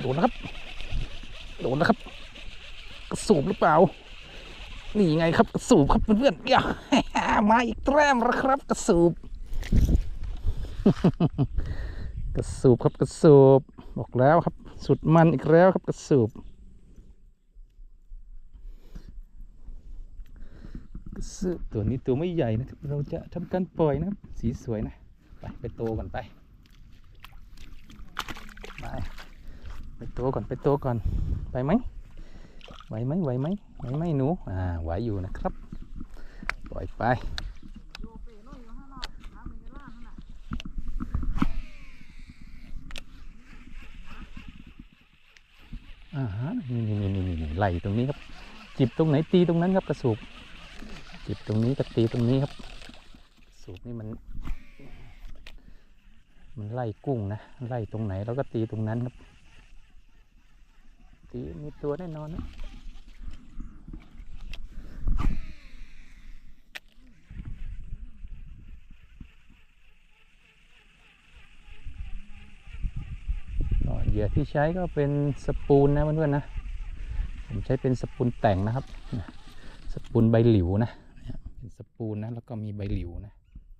โดนแล้วครับ โดนแล้วครับ กระสูบหรือเปล่า นี่ไงครับ กระสูบครับเพื่อนๆอย่ามาอีกแต้มแล้วครับ กระสูบ กระสูบครับกระสูบบอกแล้วครับ สุดมันอีกแล้วครับ กระสูบ กระสูบตัวนี้ตัวไม่ใหญ่นะครับ เราจะทำการปล่อยนะครับ สีสวยนะ ไปไปโตก่อนไป ไปโตก่อนไปโตก่อนไปไหมไหวไหมไหวไหมไหวไหมหนูอ่าไหวอยู่นะครับ ปล่อยไปอ่าฮะนี่นี่นี่นี่นี่ไหลตรงนี้ครับ จิบตรงไหนตีตรงนั้นครับกระสูบจิบตรงนี้ก็ตีตรงนี้ครับกระสูบนี่มัน มันไล่กุ้งนะไล่ตรงไหนเราก็ตีตรงนั้นครับ ตีมีตัวแน่นอนนะเหยื่อที่ใช้ก็เป็นสปูนนะเพื่อนๆนะ ผมใช้เป็นสปูนแต่งนะครับ สปูนใบหลิวนะเป็นสปูนนะแล้วก็มีใบหลิวนะ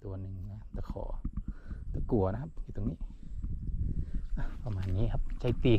ตัวหนึ่งนะตะขอตะกัวนะครับอยู่ตรงนี้ ประมาณนี้ครับ ใช้ตี